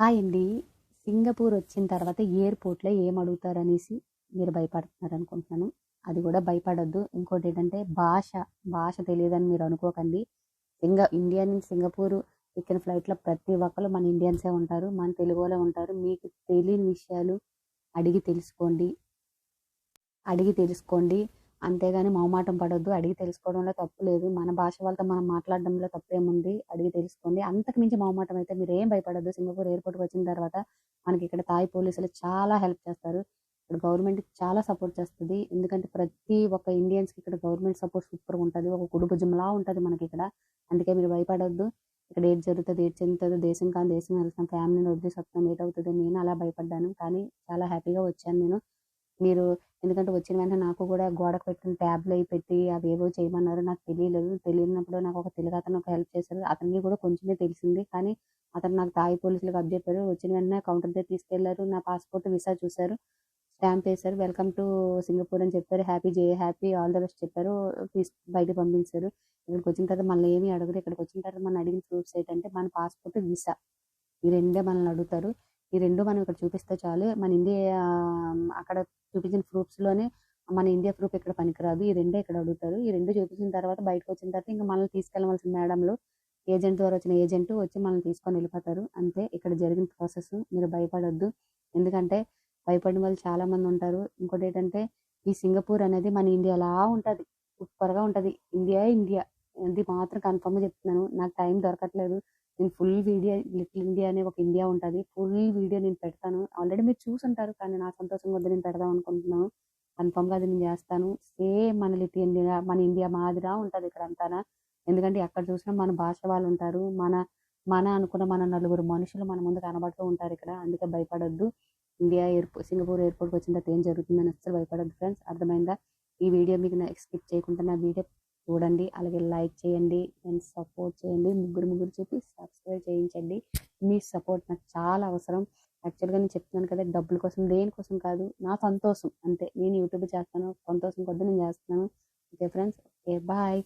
Hi అండి Singapore వచ్చిన తర్వాత ఎయిర్పోర్ట్లో ఏం అడుగుతారనేసి మీరు భయపడుతున్నారు అనుకుంటున్నాను అది కూడా భయపడొద్దు. ఇంకోటి ఏంటంటే భాష భాష తెలియదని మీరు అనుకోకండి. సింగ ఇండియా నుంచి సింగపూర్ ఎక్కిన ఫ్లైట్లో ప్రతి ఒక్కరు మన ఇండియన్సే ఉంటారు మన తెలుగులో ఉంటారు. మీకు తెలియని విషయాలు అడిగి తెలుసుకోండి. అడిగి తెలుసుకోండి. అంతేగాని మొహమాటం పడొద్దు. అడిగి తెలుసుకోవడంలో తప్పు లేదు. మన భాష వాళ్ళతో మనం మాట్లాడడంలో తప్పేముంది? అడిగి తెలుసుకోండి అంతకు మించి మొహమాటం అయితే మీరు ఏం భయపడొద్దు. సింగపూర్ ఎయిర్పోర్ట్కి వచ్చిన తర్వాత మనకి ఇక్కడ తాయి పోలీసులు చాలా హెల్ప్ చేస్తారు. ఇక్కడ గవర్నమెంట్ చాలా సపోర్ట్ చేస్తుంది. ఎందుకంటే ప్రతి ఒక్క ఇండియన్స్కి ఇక్కడ గవర్నమెంట్ సపోర్ట్ సూపర్గా ఉంటుంది. ఒక కుడుభుజంలా ఉంటుంది మనకి ఇక్కడ. అందుకే మీరు భయపడొద్దు. ఇక్కడ ఏది జరుగుతుంది ఏది చెందుతుందో దేశం కానీ దేశం వెళ్తాం ఫ్యామిలీని వదిలి వస్తాం. ఏట్ అవుతుంది నేను అలా భయపడ్డాను. కానీ చాలా హ్యాపీగా వచ్చాను నేను. మీరు ఎందుకంటే వచ్చిన వెంటనే నాకు కూడా గోడకు పెట్టిన ట్యాబ్లు అవి పెట్టి అవి ఏవో చేయమన్నారు. నాకు తెలియలేదు. తెలియనప్పుడు నాకు ఒక తెలుగు అతను ఒక హెల్ప్ చేశారు. అతనికి కూడా కొంచెమే తెలిసింది. కానీ అతను నాకు తాయి పోలీసులకు అప్ చెప్పారు. వచ్చిన వెంటనే కౌంటర్ దగ్గర తీసుకెళ్ళారు. నా పాస్పోర్ట్ వీసా చూశారు. స్టాంప్ వేశారు. వెల్కమ్ టు సింగపూర్ అని చెప్పారు. హ్యాపీ జే హ్యాపీ ఆల్ ద బెస్ట్ చెప్పారు. తీసు బయట పంపించారు. ఇక్కడికి వచ్చిన తర్వాత మళ్ళీ ఏమీ అడగరు ఇక్కడికి వచ్చిన తర్వాత మనం అడిగిన ప్రూఫ్స్ ఏంటంటే మన పాస్పోర్ట్ వీసా ఈ రెండే మనల్ని అడుగుతారు. ఈ రెండు మనం ఇక్కడ చూపిస్తే చాలు. మన ఇండియా అక్కడ చూపించిన ప్రూఫ్స్లోనే మన ఇండియా ప్రూఫ్ ఇక్కడ పనికిరాదు. ఈ రెండే ఇక్కడ అడుగుతారు. ఈ రెండు చూపించిన తర్వాత బయటకు వచ్చిన తర్వాత ఇంకా మనల్ని తీసుకెళ్ళవలసిన మేడంలు ఏజెంట్ ద్వారా వచ్చిన ఏజెంట్ వచ్చి మనల్ని తీసుకొని వెళ్ళిపోతారు. అంతే. ఇక్కడ జరిగిన ప్రాసెస్ మీరు భయపడొద్దు. ఎందుకంటే భయపడిన వాళ్ళు చాలా మంది ఉంటారు. ఇంకోటి ఏంటంటే ఈ సింగపూర్ అనేది మన ఇండియాలా ఉంటది. సూపర్గా ఉంటది. India India. ఇది మాత్రం కన్ఫర్మ్గా చెప్తున్నాను. నాకు టైం దొరకట్లేదు. నేను ఫుల్ వీడియో లిటిల్ ఇండియా అనే ఒక ఇండియా ఉంటుంది. ఫుల్ వీడియో నేను పెడతాను. ఆల్రెడీ మీరు చూసుంటారు కానీ నా సంతోషం వద్ద నేను పెడదాం అనుకుంటున్నాను. కన్ఫామ్గా అది నేను చేస్తాను. సేమ్ మన లిటిల్ ఇండియా మన ఇండియా మాదిరా ఉంటది ఇక్కడ అంతానా ఎందుకంటే ఎక్కడ చూసినా మన భాష వాళ్ళు ఉంటారు. మన మన అనుకున్న మన నలుగురు మనుషులు మన ముందు కనబడుతూ ఉంటారు ఇక్కడ. అందుకే భయపడొద్దు. ఇండియా ఎయిర్పోర్ట్ సింగపూర్ ఎయిర్పోర్ట్కి వచ్చిన తర్వాత ఏం జరుగుతుందని అసలు భయపడద్దు ఫ్రెండ్స్ అర్థమైందా? ఈ వీడియో మీకు స్కిప్ చేయకుండా నా వీడియో చూడండి. అలాగే లైక్ చేయండి. అండ్ సపోర్ట్ చేయండి. ముగ్గురు ముగ్గురు చెప్పి సబ్స్క్రైబ్ చేయించండి. మీ సపోర్ట్ నాకు చాలా అవసరం. యాక్చువల్గా నేను చెప్తున్నాను కదా డబ్బుల కోసం దేనికోసం కాదు నా సంతోషం. అంతే. నేను యూట్యూబ్ చేస్తాను సంతోషం కొద్ది నేను చేస్తున్నాను. Okay friends. Okay bye.